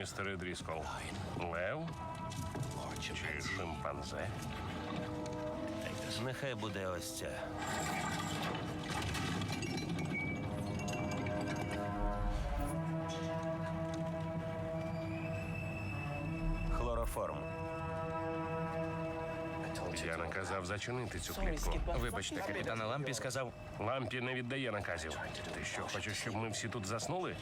Містере Дріскол. Лев чи шимпанзе? Нехай буде ось ця. Хлороформ. Я наказав зачинити цю клітку. Вибачте, капітан Лампі сказав, Лампі не віддає наказів. Ти що, хочеш, щоб ми всі тут заснули?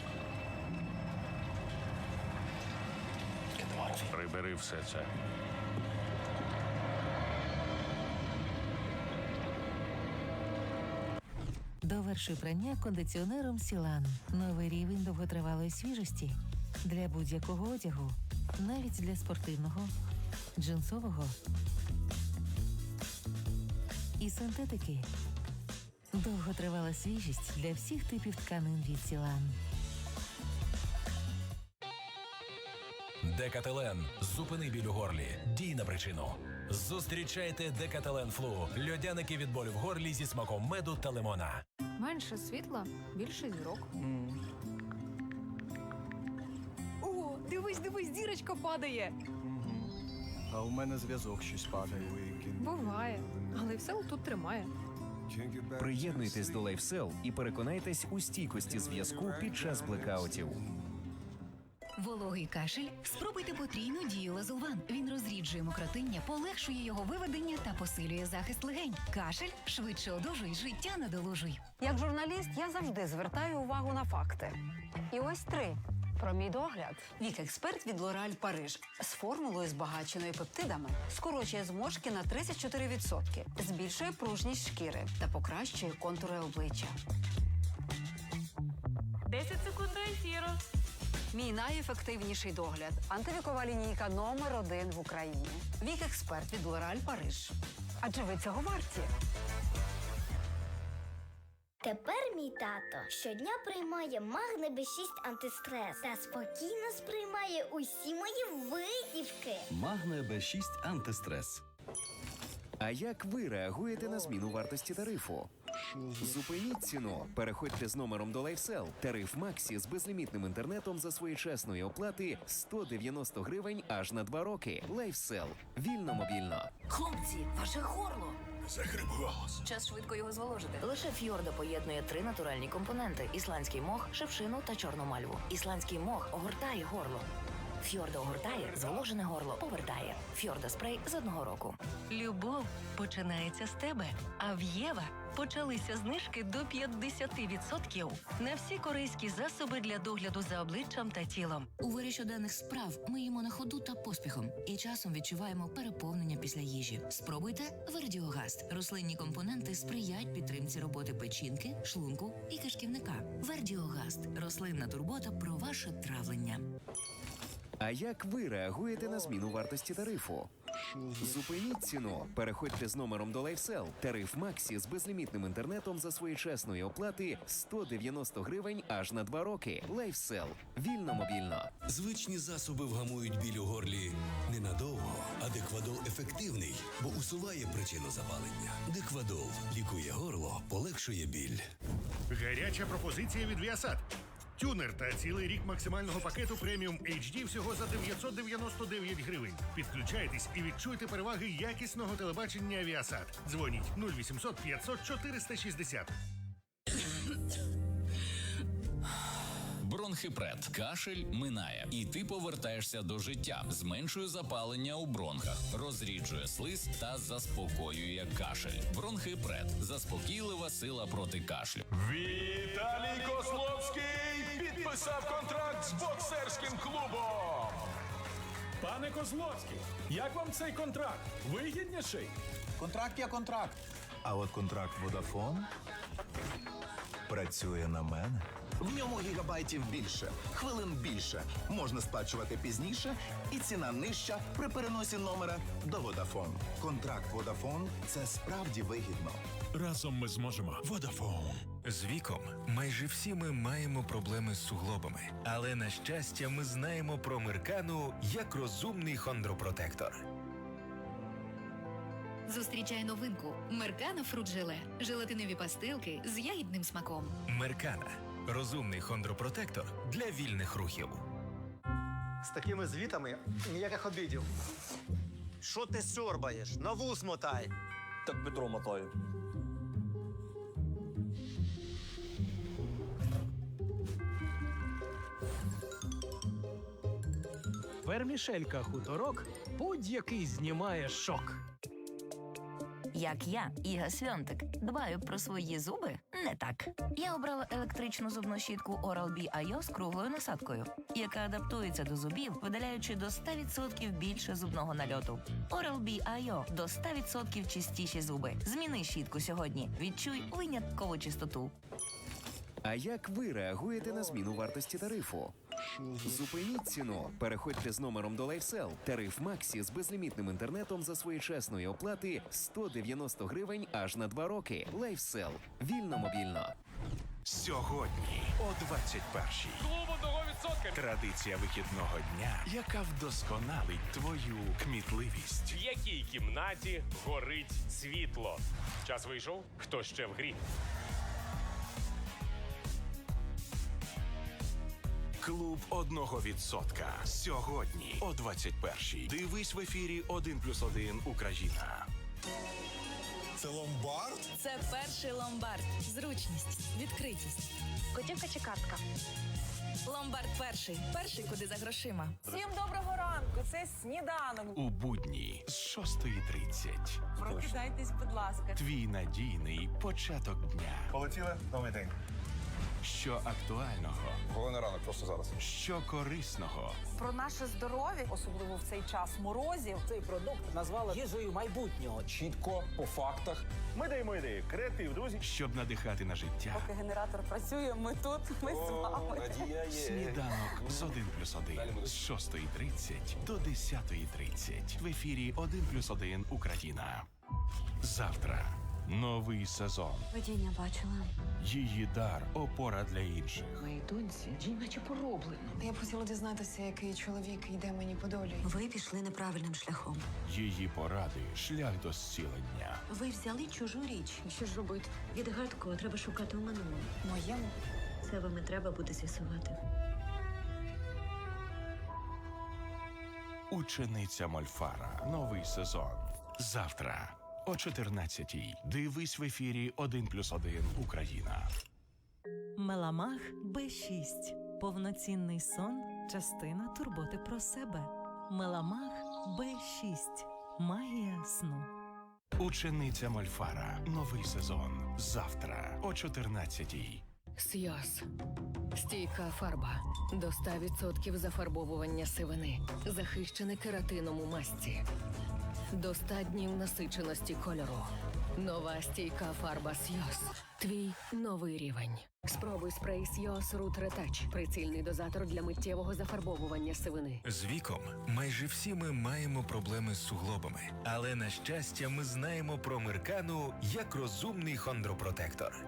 Прибери все це. Довершуй прання кондиціонером Сілан. Новий рівень довготривалої свіжості для будь-якого одягу, навіть для спортивного, джинсового і синтетики. Довготривала свіжість для всіх типів тканин від Сілан. Декателен. Зупини біль у горлі. Дій на причину. Зустрічайте Декателен Флу. Льодяники від болю в горлі зі смаком меду та лимона. Менше світла, більше зірок. О, дивись, дивись, зірочка падає. А у мене зв'язок щось падає. Буває, але все тут тримає. Приєднуйтесь до LifeSell і переконайтесь у стійкості зв'язку під час блекаутів. Вологий кашель? Спробуйте потрійну дію лазулван. Він розріджує мокротиння, полегшує його виведення та посилює захист легень. Кашель швидше одужуй, життя надолужуй. Як журналіст, я завжди звертаю увагу на факти. І ось три про мій догляд. Вік експерт від L'Oréal Париж з формулою збагаченою пептидами скорочує зморшки на 34%, збільшує пружність шкіри та покращує контури обличчя. 10 секунд до ефіру. Мій найефективніший догляд антивікова лінійка номер один в Україні. Вік експерт від L'Oréal Париж. Адже ви цього варті. Тепер мій тато щодня приймає магне Б6 антистрес та спокійно сприймає усі мої витівки. Магне Б6 антистрес. А як ви реагуєте на зміну вартості тарифу? Зупиніть ціну. Переходьте з номером до LifeSell. Тариф Максі з безлімітним інтернетом за своєчасної оплати 190 гривень аж на 2 роки. LifeSell. Вільно мобільно. Хлопці, ваше горло. Захрип. Час швидко його зволожити. Лише фьордо поєднує три натуральні компоненти: ісландський мох, шевшину та чорну мальву. Ісландський мох огортає горло. Фьордо огортає, зволожене горло повертає. Фьордо спрей з одного року. Любов починається з тебе. А в Єва почалися знижки до 50% на всі корейські засоби для догляду за обличчям та тілом. У вирі щоденних справ ми їмо на ходу та поспіхом і часом відчуваємо переповнення після їжі. Спробуйте Вердіогаст. Рослинні компоненти сприяють підтримці роботи печінки, шлунку і кишківника. Вердіогаст рослинна турбота про ваше травлення. А як ви реагуєте на зміну вартості тарифу? Зупиніть ціну. Переходьте з номером до LifeSell. Тариф Максі з безлімітним інтернетом за своєчасної оплати 190 гривень аж на 2 роки. LifeSell. Вільно мобільно. Звичні засоби вгамують біль у горлі ненадовго, а Деквадол ефективний, бо усуває причину запалення. Деквадол лікує горло, полегшує біль. Гаряча пропозиція від Viasat. Тюнер та цілий рік максимального пакету преміум HD всього за 999 гривень. Підключайтесь і відчуйте переваги якісного телебачення Viasat. Дзвоніть 0800 500 460. Бронхипред. Кашель минає, і ти повертаєшся до життя. Зменшує запалення у бронхах, розріджує слиз та заспокоює кашель. Бронхипред. Заспокійлива сила проти кашлю. Віталій Кословський підписав контракт з боксерським клубом. Пане Козловський, як вам цей контракт? Вигідніший? контракт є контракт. А от контракт Водафон працює на мене. В ньому гігабайтів більше, хвилин більше. Можна сплачувати пізніше, і ціна нижча при переносі номера до Vodafone. Контракт Vodafone – це справді вигідно. Разом ми зможемо. Водафон. З віком майже всі ми маємо проблеми з суглобами, але на щастя, ми знаємо про Меркану як розумний хондропротектор. Зустрічай новинку Меркана фрут-желе. Желатинові пастилки з ягідним смаком. Меркана розумний хондропротектор для вільних рухів. З такими звітами ніяких обідів. Що ти сьорбаєш? На вус мотай. Так Петро Вермішелька хуторок будь-який знімає шок. Як я, Іга Свьонтик, дбаю про свої зуби не так. Я обрала електричну зубну щітку Oral-B IO з круглою насадкою, яка адаптується до зубів, видаляючи до 100% більше зубного нальоту. Oral-B IO – до 100% чистіші зуби. Зміни щітку сьогодні. Відчуй виняткову чистоту. А як ви реагуєте на зміну вартості тарифу? Зупиніть ціну. Переходьте з номером до LifeSell. Тариф Максі з безлімітним інтернетом за своєчасної оплати 190 гривень аж на 2 роки. LifeSell. Вільно мобільно. Сьогодні о 21-й. Клуб одного відсотка. Традиція вихідного дня, яка вдосконалить твою кмітливість. В якій кімнаті горить світло? Час вийшов? Хто ще в грі? Клуб одного відсотка. Сьогодні о 21-й. Дивись в ефірі 1 плюс 1 Україна. Це ломбард? Це перший ломбард. Зручність, відкритість. Готівка чи картка? Ломбард перший. Перший, куди за грошима. Всім доброго ранку. Це сніданок. У будні з 6.30. Прокидайтесь, будь ласка. Твій надійний початок дня. Полетіли новий день. Що актуального, Головний ранок просто зараз. що корисного. Про наше здоров'я, особливо в цей час морозів. Цей продукт назвали їжею майбутнього. Чітко, по фактах. Ми даємо ідеї, креатив, друзі. Щоб надихати на життя. Поки генератор працює, ми тут, ми з вами. Сніданок з 1 плюс 1 з 6.30 до 10.30 в ефірі 1 плюс 1 Україна. Завтра новий сезон. Видіння бачила. Її дар опора для інших. Моїй доньці наче пороблено. Я б хотіла дізнатися, який чоловік йде мені по долі. Ви пішли неправильним шляхом. Її поради шлях до зцілення. Ви взяли чужу річ. Що ж робити? Відгадку треба шукати у минулому. Моєму? Це вам і треба буде з'ясувати. Учениця Мольфара. Новий сезон. Завтра о 14-й. Дивись в ефірі 1 плюс 1 Україна. Меламах Б6. Повноцінний сон частина турботи про себе. Меламах Б6. Магія сну. Учениця Мольфара. Новий сезон. Завтра о 14-й. Сйоз. Стійка фарба. До 100% зафарбовування сивини. Захищене кератином у масці. До 100 днів насиченості кольору. Нова стійка фарба Сйоз. Твій новий рівень. Спробуй спрей Сйоз Рут Ретач. Прицільний дозатор для миттєвого зафарбовування сивини. З віком майже всі ми маємо проблеми з суглобами, але на щастя, ми знаємо про Меркану як розумний хондропротектор.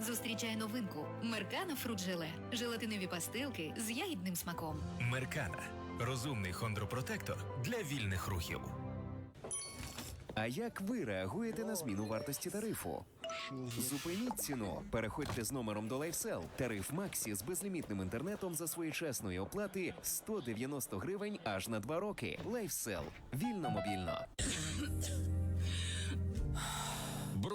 Зустрічай новинку Меркана фрут-желе. Желатинові пастилки з ягідним смаком. Меркана розумний хондропротектор для вільних рухів. А як ви реагуєте на зміну вартості тарифу? Зупиніть ціну. Переходьте з номером до LifeSell. Тариф Максі з безлімітним інтернетом за своєчасної оплати 190 гривень аж на 2 роки. LifeSell. Вільно мобільно.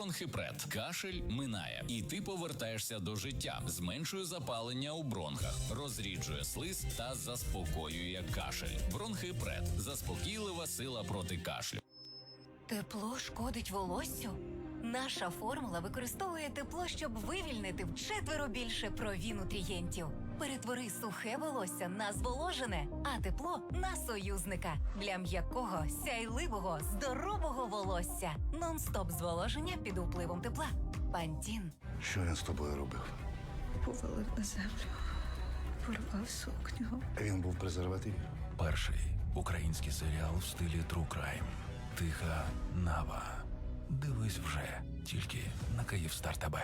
Бронхипред. Кашель минає, і ти повертаєшся до життя. Зменшує запалення у бронхах, розріджує слиз та заспокоює кашель. Бронхипред. Заспокійлива сила проти кашлю. Тепло шкодить волоссю? Наша формула використовує тепло, щоб вивільнити вчетверо більше прові нутрієнтів. Перетвори сухе волосся на зволожене, а тепло на союзника для м'якого, сяйливого, здорового волосся. Нон-стоп зволоження під впливом тепла. Пантін. Що він з тобою робив? Повалив на землю. Порвав сукню. Він був презерватив. Перший український серіал в стилі True Crime. Тиха Нава. Дивись вже тільки на Київстар ТБ.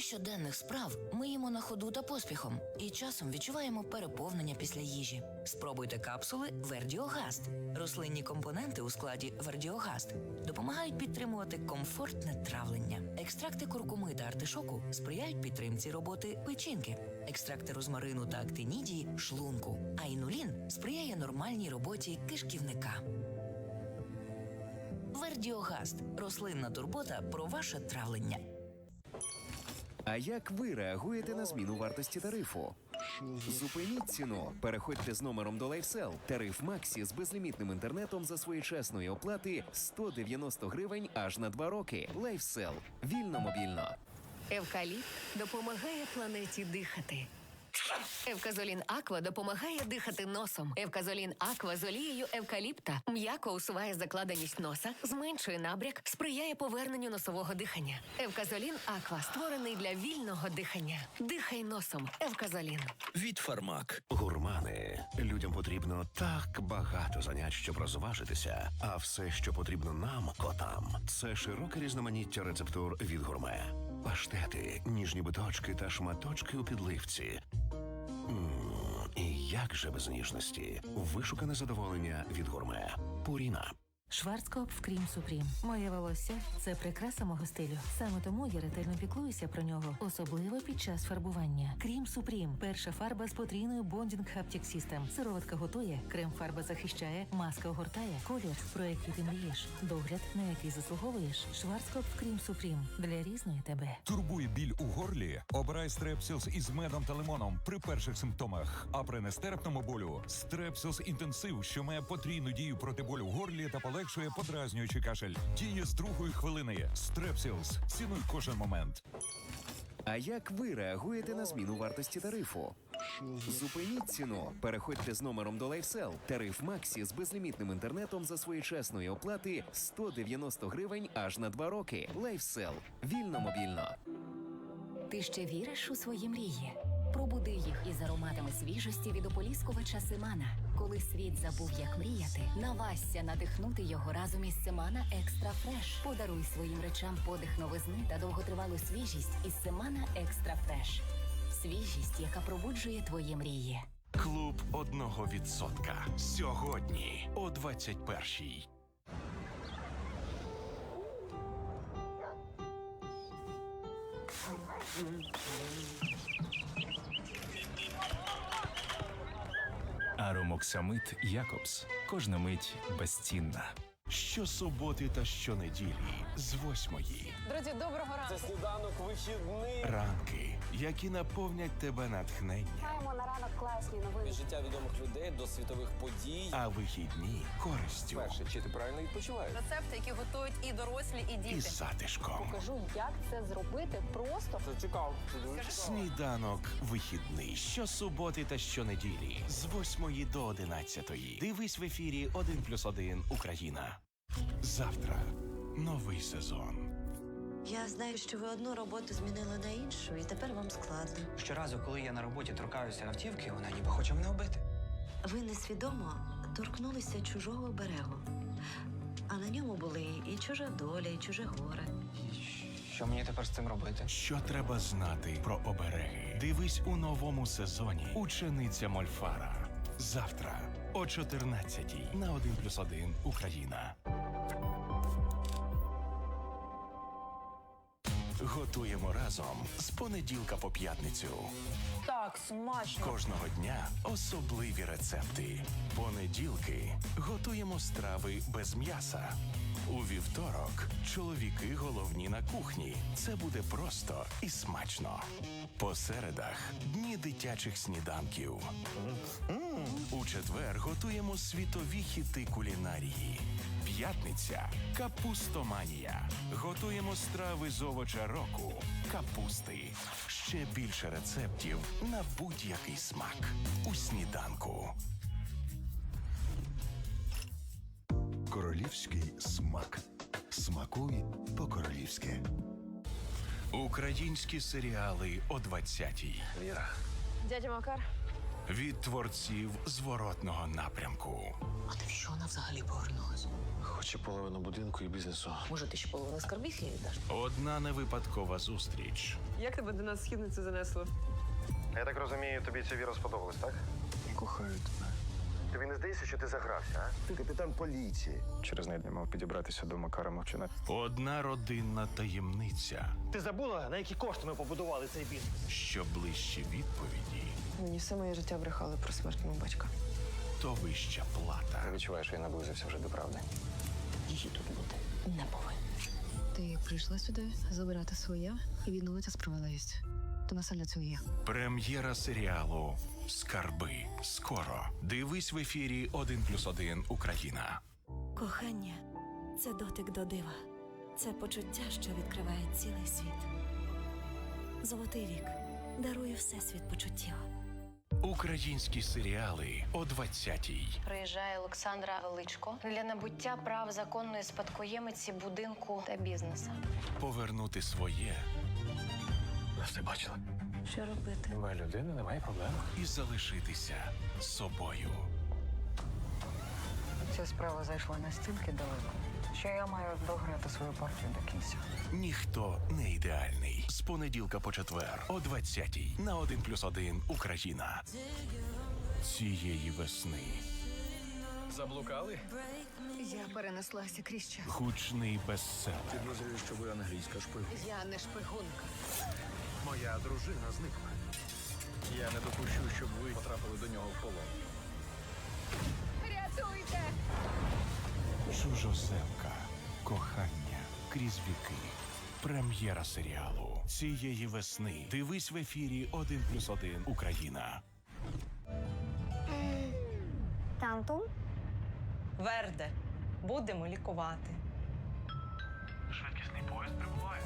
Щоденних справ миємо на ходу та поспіхом і часом відчуваємо переповнення після їжі. Спробуйте капсули Вердіогаст. Рослинні компоненти у складі Вердіогаст допомагають підтримувати комфортне травлення. Екстракти куркуми та артишоку сприяють підтримці роботи печінки. Екстракти розмарину та актинідії шлунку. А інулін сприяє нормальній роботі кишківника. Вердіогаст рослинна турбота про ваше травлення. А як ви реагуєте на зміну вартості тарифу? Зупиніть ціну. Переходьте з номером до LifeSell. Тариф Максі з безлімітним інтернетом за своєчасної оплати 190 гривень аж на 2 роки. LifeSell. Вільно мобільно. Евкаліпт допомагає планеті дихати. Евказолін Аква допомагає дихати носом. Евказолін Аква з олією евкаліпта м'яко усуває закладеність носа, зменшує набряк, сприяє поверненню носового дихання. Евказолін Аква створений для вільного дихання. Дихай носом. Евказолін. Від Фармак. Гурмани. Людям потрібно так багато занять, щоб розважитися. А все, що потрібно нам, котам, це широке різноманіття рецептур від гурме. Паштети, ніжні биточки та шматочки у підливці. Ммм, І як же без ніжності? Вишукане задоволення від гурме. Пуріна. Шварцкоп в Крім Супрім. Моє волосся це прикраса мого стилю. Саме тому я ретельно піклуюся про нього, особливо під час фарбування. Крім Супрім перша фарба з потрійною Bonding Haptic System. Сироватка готує, крем-фарба захищає, маска огортає. Колір, про який ти мрієш. Догляд, на який заслуговуєш. Шварцкоп в Крім Супрім для різної тебе. Турбує біль у горлі? Обирай стрепсілс із медом та лимоном при перших симптомах. А при нестерпному болю стрепсілс інтенсив, що має потрійну дію проти болю в горлі та полегшує подразнюючий кашель. Діє з другої хвилини. Стрепсілс. Цінуй кожен момент. А як ви реагуєте на зміну вартості тарифу? Зупиніть ціну. Переходьте з номером до LifeSell. Тариф Максі з безлімітним інтернетом за своєчасної оплати 190 гривень аж на 2 роки. LifeSell. Вільно мобільно. Ти ще віриш у свої мрії? Пробуди їх із ароматами свіжості від ополіскувача Семана. Коли світ забув, як мріяти, навасься надихнути його разом із Семана Екстра Фреш. Подаруй своїм речам подих новизни та довготривалу свіжість із Семана Екстра Фреш. Свіжість, яка пробуджує твої мрії. Клуб одного відсотка. Сьогодні о 21-й. Аромоксамит Якобс. Кожна мить безцінна. Щосуботи та щонеділі з восьмої. Друзі, доброго ранку. Це сніданок вихідний. Ранки, які наповнять тебе натхнення, Маємо на ранок класні новини. Від життя відомих людей до світових подій. а вихідні користю Перше, чи ти правильно відпочиваєш? Рецепти, які готують і дорослі, і діти. і затишком. Покажу, як це зробити просто. Це цікаво. Це дуже цікаво. Сніданок вихідний щосуботи та щонеділі з 8 до 11. Дивись в ефірі 1+,1 Україна. Завтра новий сезон. Я знаю, що ви одну роботу змінили на іншу, і тепер вам складно. Щоразу, коли я на роботі торкаюся автівки, вона ніби хоче мене вбити. Ви несвідомо торкнулися чужого берегу. А на ньому були і чужа доля, і чуже горе. Що мені тепер з цим робити? Що треба знати про обереги? Дивись у новому сезоні Учениця Мольфара. Завтра о 14 на 1+,1 Україна. Готуємо разом з понеділка по п'ятницю. Так, смачно. Кожного дня особливі рецепти. Понеділки готуємо страви без м'яса. У вівторок чоловіки головні на кухні. Це буде просто і смачно. По середах дні дитячих сніданків. У четвер готуємо світові хіти кулінарії. П'ятниця капустоманія. Готуємо страви з овоча року. Капусти. Ще більше рецептів на будь-який смак. У сніданку. Королівський смак. Смакуй по-королівськи. Українські серіали о 20-й. Віра. Дядя Макар. від творців зворотного напрямку. А ти що вона взагалі повернулась? Хоче половину будинку і бізнесу. Може, ти ще половину скарбів їй віддаш? Одна невипадкова зустріч. Як тебе до нас східницю занесло? Я так розумію, тобі ця віра сподобалась, так? Кохаю тебе. Тобі не здається, що ти загрався, а? Ти капітан поліції. Через неї я мав підібратися до Макара Мовчина. Одна родинна таємниця. Ти забула, на які кошти ми побудували цей бізнес? Що ближче відповіді, Мені все моє життя брехали про смерть мого батька. то вища плата. Ти відчуваєш, що я наблизився вже до правди. Її тут бути не повинно. Ти прийшла сюди забирати своє і відновити справедливість. То населя цього є. Прем'єра серіалу Скарби. Скоро. Дивись в ефірі 1+,1 Україна. Кохання це дотик до дива. Це почуття, що відкриває цілий світ. Золотий вік дарує всесвіт почуттів. Українські серіали о 20-й. Приїжджає Олександра Величко для набуття прав законної спадкоємиці будинку та бізнесу. Повернути своє Нас ти бачила. Що робити? Немає людини, немає проблем. і залишитися собою. Ця справа зайшла настільки далеко, що я маю дограти свою партію до кінця. Ніхто не ідеальний. З понеділка по четвер о 20-й на 1+,1 Україна. Цієї весни Заблукали? Я перенеслася крізь час. гучний бестселер. Підозрюю, що ви англійська шпигунка. Я не шпигунка. Моя дружина зникла. Я не допущу, щоб ви потрапили до нього в полон. Рятуйте! Чужоземка. Кохання крізь віки. Прем'єра серіалу цієї весни. Дивись в ефірі 1+,1 Україна. Тантум? Верде, будемо лікувати. Швидкісний поїзд прибуває.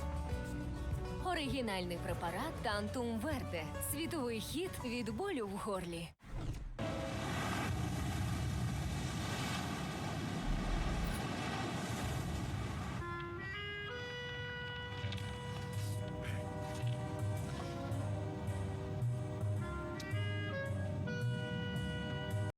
Оригінальний препарат Тантум Верде. Світовий хід від болю в горлі.